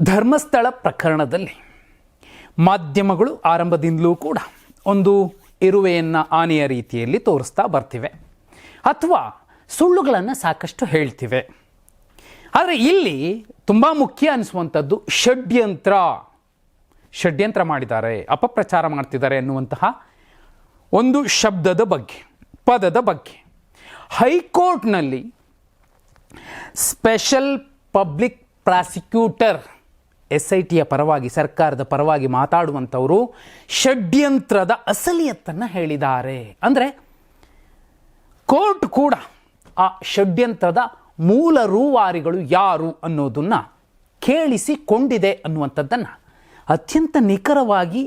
ಧರ್ಮಸ್ಥಳ ಪ್ರಕರಣದಲ್ಲಿ ಮಾಧ್ಯಮಗಳು ಆರಂಭದಿಂದಲೂ ಕೂಡ ಒಂದು ಇರುವೆಯನ್ನು ಆನೆಯ ರೀತಿಯಲ್ಲಿ ತೋರಿಸ್ತಾ ಬರ್ತಿವೆ ಅಥವಾ ಸುಳ್ಳುಗಳನ್ನು ಸಾಕಷ್ಟು ಹೇಳ್ತಿವೆ. ಆದರೆ ಇಲ್ಲಿ ತುಂಬ ಮುಖ್ಯ ಅನಿಸುವಂಥದ್ದು ಷಡ್ಯಂತ್ರ. ಷಡ್ಯಂತ್ರ ಮಾಡಿದ್ದಾರೆ, ಅಪಪ್ರಚಾರ ಮಾಡ್ತಿದ್ದಾರೆ ಎನ್ನುವಂತಹ ಒಂದು ಶಬ್ದದ ಬಗ್ಗೆ, ಪದದ ಬಗ್ಗೆ. ಹೈಕೋರ್ಟ್ನಲ್ಲಿ special public prosecutor S I ಟಿಯ ಪರವಾಗಿ, ಸರ್ಕಾರದ ಪರವಾಗಿ ಮಾತಾಡುವಂಥವರು ಷಡ್ಯಂತ್ರದ ಅಸಲಿಯತ್ತನ್ನು ಹೇಳಿದ್ದಾರೆ. ಅಂದರೆ ಕೋರ್ಟ್ ಕೂಡ ಆ ಷಡ್ಯಂತ್ರದ ಮೂಲ ರೂವಾರಿಗಳು ಯಾರು ಅನ್ನೋದನ್ನು ಕೇಳಿಸಿಕೊಂಡಿದೆ ಅನ್ನುವಂಥದ್ದನ್ನು ಅತ್ಯಂತ ನಿಖರವಾಗಿ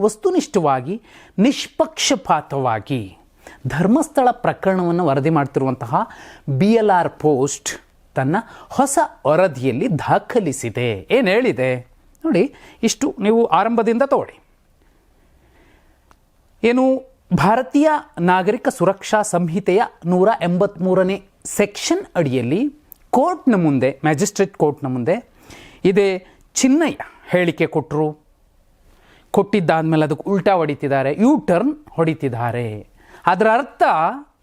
ವಸ್ತುನಿಷ್ಠವಾಗಿ, ನಿಷ್ಪಕ್ಷಪಾತವಾಗಿ ಧರ್ಮಸ್ಥಳ ಪ್ರಕರಣವನ್ನು ವರದಿ ಮಾಡ್ತಿರುವಂತಹ ಬಿ ಎಲ್ ಆರ್ ಪೋಸ್ಟ್ ತನ್ನ ಹೊಸ ವರದಿಯಲ್ಲಿ ದಾಖಲಿಸಿದೆ. ಏನು ಹೇಳಿದೆ? ನೋಡಿ, ಇಷ್ಟು ನೀವು ಆರಂಭದಿಂದ ತಗೊಳ್ಳಿ. ಏನು, ಭಾರತೀಯ ನಾಗರಿಕ ಸುರಕ್ಷಾ ಸಂಹಿತೆಯ ನೂರ ಎಂಬತ್ತ್ಮೂರನೇ ಸೆಕ್ಷನ್ ಅಡಿಯಲ್ಲಿ ಕೋರ್ಟ್ನ ಮುಂದೆ, ಮ್ಯಾಜಿಸ್ಟ್ರೇಟ್ ಕೋರ್ಟ್ನ ಮುಂದೆ ಇದೇ ಚಿನ್ನಯ್ಯ ಹೇಳಿಕೆ ಕೊಟ್ಟರು ಕೊಟ್ಟಿದ್ದಾದ್ಮೇಲೆ ಅದಕ್ಕೆ ಉಲ್ಟಾ ಹೊಡಿತಿದ್ದಾರೆ. You turn ಹೊಡಿತಿದ್ದಾರೆ. ಅದರ ಅರ್ಥ,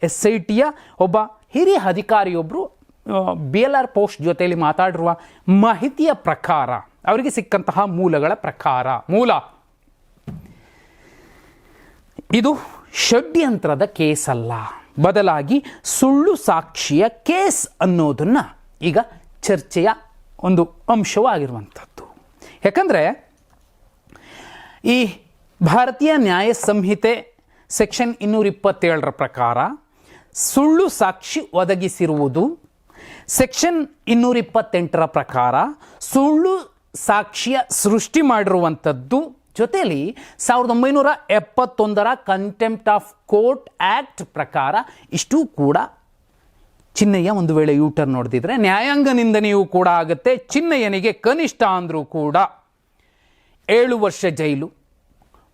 ಎಸ್ ಐ ಟಿಯ ಒಬ್ಬ ಹಿರಿಯ ಅಧಿಕಾರಿಯೊಬ್ಬರು ಬಿ ಎಲ್ ಆರ್ ಪೋಸ್ಟ್ ಜೊತೆಯಲ್ಲಿ ಮಾತಾಡಿರುವ ಮಾಹಿತಿಯ ಪ್ರಕಾರ, ಅವರಿಗೆ ಸಿಕ್ಕಂತಹ ಮೂಲಗಳ ಪ್ರಕಾರ, ಮೂಲ. ಇದು ಷಡ್ಯಂತ್ರದ ಕೇಸ್ ಅಲ್ಲ ಬದಲಾಗಿ ಸುಳ್ಳು ಸಾಕ್ಷಿಯ ಕೇಸ್ ಅನ್ನೋದನ್ನು ಈಗ ಚರ್ಚೆಯ ಒಂದು ಅಂಶವಾಗಿರುವಂಥದ್ದು. ಯಾಕಂದರೆ, ಈ ಭಾರತೀಯ ನ್ಯಾಯ ಸಂಹಿತೆ ಸೆಕ್ಷನ್ ಇನ್ನೂರ ಇಪ್ಪತ್ತೇಳರ ಪ್ರಕಾರ ಸುಳ್ಳು ಸಾಕ್ಷಿ ಒದಗಿಸಿರುವುದು ಸೆಕ್ಷನ್ ಇನ್ನೂರ ಇಪ್ಪತ್ತೆಂಟರ ಪ್ರಕಾರ ಸುಳ್ಳು ಸಾಕ್ಷಿಯ ಸೃಷ್ಟಿ ಮಾಡಿರುವಂಥದ್ದು ಜೊತೆಯಲ್ಲಿ ಸಾವಿರದ ಒಂಬೈನೂರ ಎಪ್ಪತ್ತೊಂದರ ಕಂಟೆಂಪ್ಟ್ ಆಫ್ ಕೋರ್ಟ್ ಆ್ಯಕ್ಟ್ ಪ್ರಕಾರ ಇಷ್ಟೂ ಕೂಡ ಚಿನ್ನಯ್ಯ ಒಂದು ವೇಳೆ ಯೂಟರ್ ನೋಡಿದ್ರೆ ನ್ಯಾಯಾಂಗ ನಿಂದನೆಯೂ ಕೂಡ ಆಗುತ್ತೆ, ಚಿನ್ನಯ್ಯನಿಗೆ ಕನಿಷ್ಠ ಅಂದರೂ ಕೂಡ ಏಳು ವರ್ಷ ಜೈಲು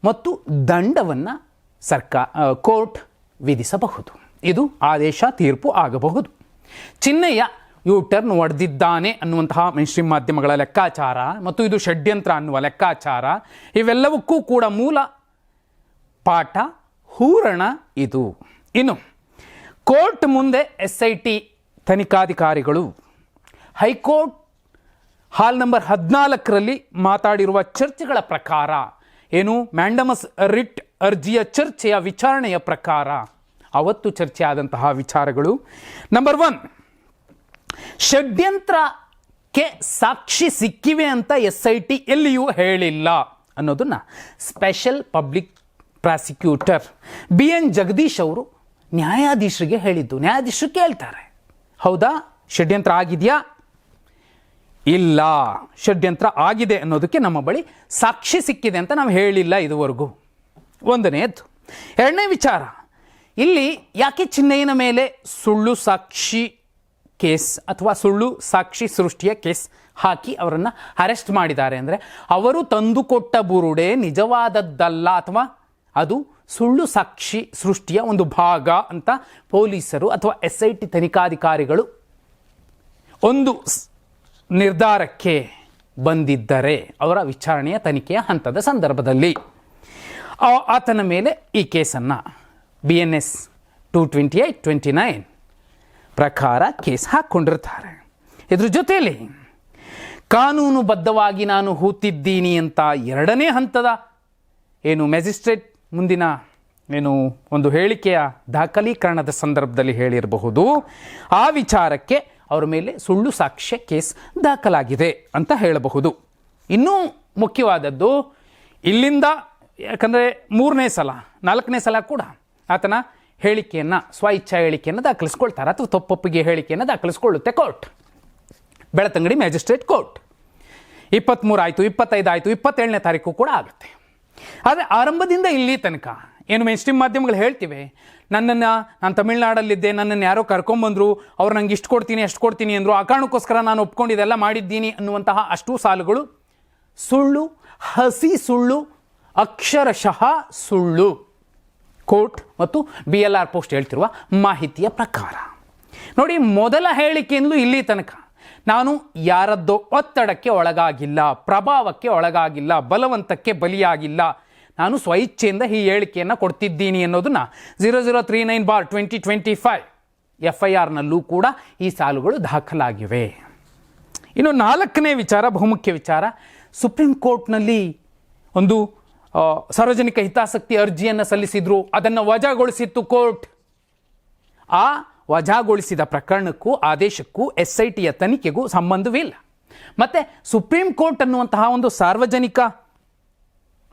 ಮತ್ತು ದಂಡವನ್ನು ಸರ್ಕಾ ಕೋರ್ಟ್ ವಿಧಿಸಬಹುದು. ಇದು ಆದೇಶ, ತೀರ್ಪು ಆಗಬಹುದು. ಚಿನ್ನಯ್ಯ ಯು ಟರ್ನ್ ಒಡೆದಿದ್ದಾನೆ ಅನ್ನುವಂತಹ ಮೇನ್ಸ್ಟ್ರೀಮ್ ಮಾಧ್ಯಮಗಳ ಲೆಕ್ಕಾಚಾರ ಮತ್ತು ಇದು ಷಡ್ಯಂತ್ರ ಅನ್ನುವ ಲೆಕ್ಕಾಚಾರ, ಇವೆಲ್ಲವಕ್ಕೂ ಕೂಡ ಮೂಲ ಪಾಠ ಹೂರಣ ಇದು. ಇನ್ನು, ಕೋರ್ಟ್ ಮುಂದೆ ಎಸ್ ಐ ಟಿ ತನಿಖಾಧಿಕಾರಿಗಳು ಹೈಕೋರ್ಟ್ ಹಾಲ್ ನಂಬರ್ ಹದಿನಾಲ್ಕರಲ್ಲಿ ಮಾತಾಡಿರುವ ಚರ್ಚೆಗಳ ಪ್ರಕಾರ, ಏನು ಮ್ಯಾಂಡಮಸ್ ರಿಟ್ ಅರ್ಜಿಯ ಚರ್ಚೆಯ ವಿಚಾರಣೆಯ ಪ್ರಕಾರ, ಅವತ್ತು ಚರ್ಚೆ ಆದಂತಹ ವಿಚಾರಗಳು. ನಂಬರ್ ಒನ್ ಷಡ್ಯಂತ್ರಕ್ಕೆ ಸಾಕ್ಷಿ ಸಿಕ್ಕಿವೆ ಅಂತ ಎಸ್ ಐ ಟಿ ಎಲ್ಲಿಯೂ ಹೇಳಿಲ್ಲ ಅನ್ನೋದನ್ನ special public prosecutor B N Jagadish ಅವರು ನ್ಯಾಯಾಧೀಶರಿಗೆ ಹೇಳಿದ್ದು. ನ್ಯಾಯಾಧೀಶರು ಕೇಳ್ತಾರೆ. ಹೌದಾ? ಷಡ್ಯಂತ್ರ ಆಗಿದೆಯಾ? ಇಲ್ಲ. ಷಡ್ಯಂತ್ರ ಆಗಿದೆ ಅನ್ನೋದಕ್ಕೆ ನಮ್ಮ ಬಳಿ ಸಾಕ್ಷಿ ಸಿಕ್ಕಿದೆ ಅಂತ ನಾವು ಹೇಳಿಲ್ಲ ಇದುವರೆಗೂ. ಒಂದನೇದು ಎರಡನೇ ವಿಚಾರ. ಇಲ್ಲಿ ಯಾಕೆ ಚಿಹ್ನೆಯ ಮೇಲೆ ಸುಳ್ಳು ಸಾಕ್ಷಿ ಕೇಸ್ ಅಥವಾ ಸುಳ್ಳು ಸಾಕ್ಷಿ ಸೃಷ್ಟಿಯ ಕೇಸ್ ಹಾಕಿ ಅವರನ್ನು ಅರೆಸ್ಟ್ ಮಾಡಿದ್ದಾರೆ ಅಂದರೆ ಅವರು ತಂದುಕೊಟ್ಟ ಬುರುಡೆ ನಿಜವಾದದ್ದಲ್ಲ ಅಥವಾ ಅದು ಸುಳ್ಳು ಸಾಕ್ಷಿ ಸೃಷ್ಟಿಯ ಒಂದು ಭಾಗ ಅಂತ ಪೊಲೀಸರು ಅಥವಾ ಎಸ್ ಐ ಟಿ ತನಿಖಾಧಿಕಾರಿಗಳು ಒಂದು ನಿರ್ಧಾರಕ್ಕೆ ಬಂದಿದ್ದರೆ ಅವರ ವಿಚಾರಣೆಯ ತನಿಖೆಯ ಹಂತದ ಸಂದರ್ಭದಲ್ಲಿ. ಆತನ ಮೇಲೆ ಈ ಕೇಸನ್ನು B N S two twenty eight twenty nine ಪ್ರಕಾರ ಕೇಸ್ ಹಾಕ್ಕೊಂಡಿರ್ತಾರೆ ಇದ್ರ ಜೊತೆಯಲ್ಲಿ, ಕಾನೂನುಬದ್ಧವಾಗಿ ನಾನು ಹೂತಿದ್ದೀನಿ ಅಂತ ಎರಡನೇ ಹಂತದ ಏನು ಮ್ಯಾಜಿಸ್ಟ್ರೇಟ್ ಮುಂದಿನ ಏನು ಒಂದು ಹೇಳಿಕೆಯ ದಾಖಲೀಕರಣದ ಸಂದರ್ಭದಲ್ಲಿ ಹೇಳಿರಬಹುದು, ಆ ವಿಚಾರಕ್ಕೆ ಅವರ ಮೇಲೆ ಸುಳ್ಳು ಸಾಕ್ಷ್ಯ ಕೇಸ್ ದಾಖಲಾಗಿದೆ ಅಂತ ಹೇಳಬಹುದು. ಇನ್ನೂ ಮುಖ್ಯವಾದದ್ದು, ಇಲ್ಲಿಂದ, ಯಾಕಂದರೆ ಮೂರನೇ ಸಲ, ನಾಲ್ಕನೇ ಸಲ ಕೂಡ ಆತನ ಹೇಳಿಕೆಯನ್ನು ಸ್ವ ಇಚ್ಛಾ ಹೇಳಿಕೆಯನ್ನು ದಾಖಲಿಸ್ಕೊಳ್ತಾರೆ ಅಥವಾ ತಪ್ಪೊಪ್ಪಿಗೆ ಹೇಳಿಕೆಯನ್ನು ದಾಖಲಿಸ್ಕೊಳ್ಳುತ್ತೆ ಕೋರ್ಟ್. Belthangady magistrate court. ಇಪ್ಪತ್ತ್ಮೂರು ಆಯಿತು, ಇಪ್ಪತ್ತೈದು ಆಯಿತು, ಇಪ್ಪತ್ತೇಳನೇ ತಾರೀಕು ಕೂಡ ಆಗುತ್ತೆ. ಆದರೆ ಆರಂಭದಿಂದ ಇಲ್ಲಿ ತನಕ ಏನು ಮೇನ್ ಮಾಧ್ಯಮಗಳು ಹೇಳ್ತೀವಿ, ನನ್ನನ್ನು, ನಾನು ತಮಿಳ್ನಾಡಲ್ಲಿದ್ದೆ, ನನ್ನನ್ನು ಯಾರೋ ಕರ್ಕೊಂಬಂದರು, ಅವ್ರು ನಂಗೆ ಇಷ್ಟು ಕೊಡ್ತೀನಿ, ಅಷ್ಟು ಕೊಡ್ತೀನಿ ಅಂದರು, ಆ ಕಾರಣಕ್ಕೋಸ್ಕರ ನಾನು ಒಪ್ಕೊಂಡಿದ್ದೆಲ್ಲ ಮಾಡಿದ್ದೀನಿ ಅನ್ನುವಂತಹ ಅಷ್ಟು ಸಾಲುಗಳು ಸುಳ್ಳು, ಹಸಿ ಸುಳ್ಳು, ಅಕ್ಷರಶಃ ಸುಳ್ಳು. ಕೋರ್ಟ್ ಮತ್ತು ಬಿ ಎಲ್ ಆರ್ ಪೋಸ್ಟ್ ಹೇಳ್ತಿರುವ ಮಾಹಿತಿಯ ಪ್ರಕಾರ. ನೋಡಿ, ಮೊದಲ ಹೇಳಿಕೆಯಿಂದಲೂ ಇಲ್ಲಿ ತನಕ ನಾನು ಯಾರದ್ದೋ ಒತ್ತಡಕ್ಕೆ ಒಳಗಾಗಿಲ್ಲ, ಪ್ರಭಾವಕ್ಕೆ ಒಳಗಾಗಿಲ್ಲ, ಬಲವಂತಕ್ಕೆ ಬಲಿಯಾಗಿಲ್ಲ, ನಾನು ಸ್ವಇಚ್ಛೆಯಿಂದ ಈ ಹೇಳಿಕೆಯನ್ನು ಕೊಡ್ತಿದ್ದೀನಿ ಅನ್ನೋದನ್ನು zero zero three nine bar twenty twenty five F I ಆರ್ನಲ್ಲೂ ಕೂಡ ಈ ಸಾಲುಗಳು ದಾಖಲಾಗಿವೆ. ಇನ್ನು ನಾಲ್ಕನೇ ವಿಚಾರ, ಬಹುಮುಖ್ಯ ವಿಚಾರ. ಸುಪ್ರೀಂ ಕೋರ್ಟ್ನಲ್ಲಿ ಒಂದು ಸಾರ್ವಜನಿಕ ಹಿತಾಸಕ್ತಿ ಅರ್ಜಿಯನ್ನು ಸಲ್ಲಿಸಿದ್ರು, ಅದನ್ನು ವಜಾಗೊಳಿಸಿತ್ತು ಕೋರ್ಟ್. ಆ ವಜಾಗೊಳಿಸಿದ ಪ್ರಕರಣಕ್ಕೂ ಆದೇಶಕ್ಕೂ ಎಸ್ ಐ ಟಿಯ ತನಿಖೆಗೂ ಸಂಬಂಧವಿಲ್ಲ. ಮತ್ತು ಸುಪ್ರೀಂ ಕೋರ್ಟ್ ಅನ್ನುವಂತಹ ಒಂದು ಸಾರ್ವಜನಿಕ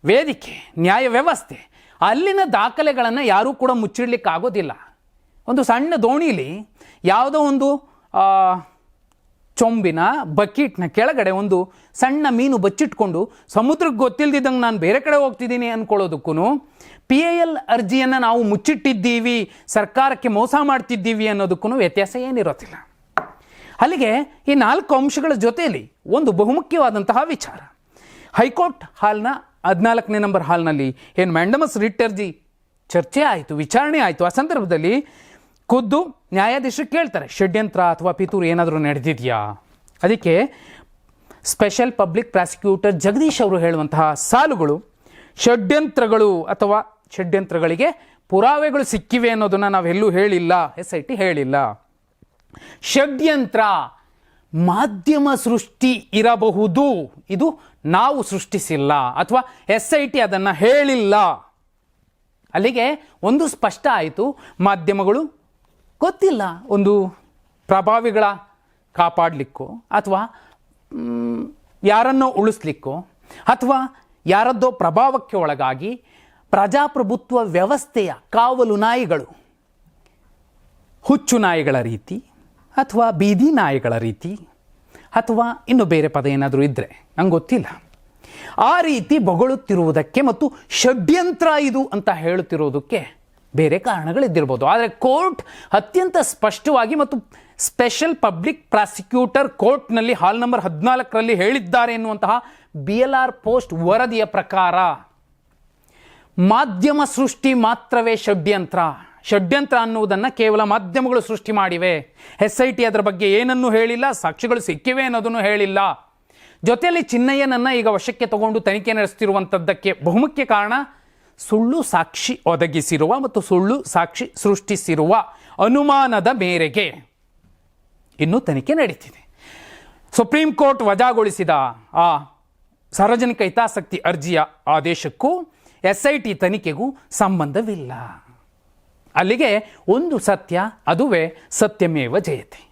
ವೇದಿಕೆ, ನ್ಯಾಯ ವ್ಯವಸ್ಥೆ, ಅಲ್ಲಿನ ದಾಖಲೆಗಳನ್ನು ಯಾರೂ ಕೂಡ ಮುಚ್ಚಿಡ್ಲಿಕ್ಕೆ ಆಗೋದಿಲ್ಲ ಒಂದು ಸಣ್ಣ ದೋಣಿಲಿ ಯಾವುದೋ ಒಂದು ಚೊಂಬಿನ ಬಕೀಟ್ನ ಕೆಳಗಡೆ ಒಂದು ಸಣ್ಣ ಮೀನು ಬಚ್ಚಿಟ್ಕೊಂಡು ಸಮುದ್ರಕ್ಕೆ ಗೊತ್ತಿಲ್ದಿದ್ದಂಗೆ ನಾನು ಬೇರೆ ಕಡೆ ಹೋಗ್ತಿದ್ದೀನಿ ಅಂದ್ಕೊಳ್ಳೋದಕ್ಕೂ ಪಿ ಎ ಎಲ್ ಅರ್ಜಿಯನ್ನು ನಾವು ಮುಚ್ಚಿಟ್ಟಿದ್ದೀವಿ, ಸರ್ಕಾರಕ್ಕೆ ಮೋಸ ಮಾಡ್ತಿದ್ದೀವಿ ಅನ್ನೋದಕ್ಕೂ ವ್ಯತ್ಯಾಸ ಏನಿರೋದಿಲ್ಲ. ಅಲ್ಲಿಗೆ ಈ ನಾಲ್ಕು ಅಂಶಗಳ ಜೊತೆಯಲ್ಲಿ ಒಂದು ಬಹುಮುಖ್ಯವಾದಂತಹ ವಿಚಾರ. ಹೈಕೋರ್ಟ್ ಹಾಲ್ನ ಹದಿನಾಲ್ಕನೇ ನಂಬರ್ ಹಾಲ್ನಲ್ಲಿ ಏನು ಮ್ಯಾಂಡಮಸ್ ರಿಟ್ ಅರ್ಜಿ ಚರ್ಚೆ ಆಯಿತು, ವಿಚಾರಣೆ ಆಯಿತು. ಆ ಸಂದರ್ಭದಲ್ಲಿ ಖುದ್ದು ನ್ಯಾಯಾಧೀಶರು ಕೇಳ್ತಾರೆ, ಷಡ್ಯಂತ್ರ ಅಥವಾ ಪಿತೂರು ಏನಾದರೂ ನಡೆದಿದೆಯಾ? ಅದಕ್ಕೆ ಸ್ಪೆಷಲ್ ಪಬ್ಲಿಕ್ ಪ್ರಾಸಿಕ್ಯೂಟರ್ ಜಗದೀಶ್ ಅವರು ಹೇಳುವಂತಹ ಸಾಲುಗಳು, ಷಡ್ಯಂತ್ರಗಳು ಅಥವಾ ಷಡ್ಯಂತ್ರಗಳಿಗೆ ಪುರಾವೆಗಳು ಸಿಕ್ಕಿವೆ ಅನ್ನೋದನ್ನು ನಾವೆಲ್ಲೂ ಹೇಳಿಲ್ಲ ಎಸ್ ಐ ಟಿ ಹೇಳಿಲ್ಲ. ಷಡ್ಯಂತ್ರ ಮಾಧ್ಯಮ ಸೃಷ್ಟಿ ಇರಬಹುದು, ಇದು ನಾವು ಸೃಷ್ಟಿಸಿಲ್ಲ ಅಥವಾ ಎಸ್ ಐ ಟಿ ಅದನ್ನು ಹೇಳಿಲ್ಲ. ಅಲ್ಲಿಗೆ ಒಂದು ಸ್ಪಷ್ಟ ಆಯಿತು, ಮಾಧ್ಯಮಗಳು ಗೊತ್ತಿಲ್ಲ ಒಂದು ಪ್ರಭಾವಿಗಳ ಕಾಪಾಡಲಿಕ್ಕೋ ಅಥವಾ ಯಾರನ್ನೋ ಉಳಿಸ್ಲಿಕ್ಕೋ ಅಥವಾ ಯಾರದ್ದೋ ಪ್ರಭಾವಕ್ಕೆ ಒಳಗಾಗಿ ಪ್ರಜಾಪ್ರಭುತ್ವ ವ್ಯವಸ್ಥೆಯ ಕಾವಲು ನಾಯಿಗಳು, ಹುಚ್ಚು ನಾಯಿಗಳ ರೀತಿ ಅಥವಾ ಬೀದಿ ನಾಯಿಗಳ ರೀತಿ ಅಥವಾ ಇನ್ನು ಬೇರೆ ಪದ ಏನಾದರೂ ಇದ್ದರೆ ನಂಗೆ ಗೊತ್ತಿಲ್ಲ. ಆ ರೀತಿ ಬೊಗಳುತ್ತಿರುವುದಕ್ಕೆ ಮತ್ತು ಷಡ್ಯಂತ್ರ ಇದು ಅಂತ ಹೇಳುತ್ತಿರೋದಕ್ಕೆ ಬೇರೆ ಕಾರಣಗಳಿದ್ದಿರ್ಬೋದು. ಆದರೆ ಕೋರ್ಟ್ ಅತ್ಯಂತ ಸ್ಪಷ್ಟವಾಗಿ ಮತ್ತು ಸ್ಪೆಷಲ್ ಪಬ್ಲಿಕ್ ಪ್ರಾಸಿಕ್ಯೂಟರ್ ಕೋರ್ಟ್ನಲ್ಲಿ ಹಾಲ್ ನಂಬರ್ ಹದಿನಾಲ್ಕರಲ್ಲಿ ಹೇಳಿದ್ದಾರೆ ಎನ್ನುವಂತಹ ಬಿ ಎಲ್ ಆರ್ ಪೋಸ್ಟ್ ವರದಿಯ ಪ್ರಕಾರ, ಮಾಧ್ಯಮ ಸೃಷ್ಟಿ ಮಾತ್ರವೇ ಷಡ್ಯಂತ್ರ. ಷಡ್ಯಂತ್ರ ಅನ್ನುವುದನ್ನು ಕೇವಲ ಮಾಧ್ಯಮಗಳು ಸೃಷ್ಟಿ ಮಾಡಿವೆ. ಎಸ್ ಐ ಟಿ ಅದರ ಬಗ್ಗೆ ಏನನ್ನೂ ಹೇಳಿಲ್ಲ, ಸಾಕ್ಷಿಗಳು ಸಿಕ್ಕಿವೆ ಅನ್ನೋದನ್ನು ಹೇಳಿಲ್ಲ. ಜೊತೆಯಲ್ಲಿ ಚಿನ್ನಯ್ಯನನ್ನು ಈಗ ವಶಕ್ಕೆ ತಗೊಂಡು ತನಿಖೆ ನಡೆಸ್ತಿರುವಂಥದ್ದಕ್ಕೆ ಬಹುಮುಖ್ಯ ಕಾರಣ ಸುಳ್ಳು ಸಾಕ್ಷಿ ಒದಗಿಸಿರುವ ಮತ್ತು ಸುಳ್ಳು ಸಾಕ್ಷಿ ಸೃಷ್ಟಿಸಿರುವ ಅನುಮಾನದ ಮೇರೆಗೆ ಇನ್ನೂ ತನಿಖೆ ನಡೀತಿದೆ. ಸುಪ್ರೀಂ ಕೋರ್ಟ್ ವಜಾಗೊಳಿಸಿದ ಆ ಸಾರ್ವಜನಿಕ ಹಿತಾಸಕ್ತಿ ಅರ್ಜಿಯ ಆದೇಶಕ್ಕೂ ಎಸ್ ಐ ಟಿ ತನಿಖೆಗೂ ಸಂಬಂಧವಿಲ್ಲ. ಅಲ್ಲಿಗೆ ಒಂದು ಸತ್ಯ, ಅದುವೇ ಸತ್ಯಮೇವ ಜಯತೆ.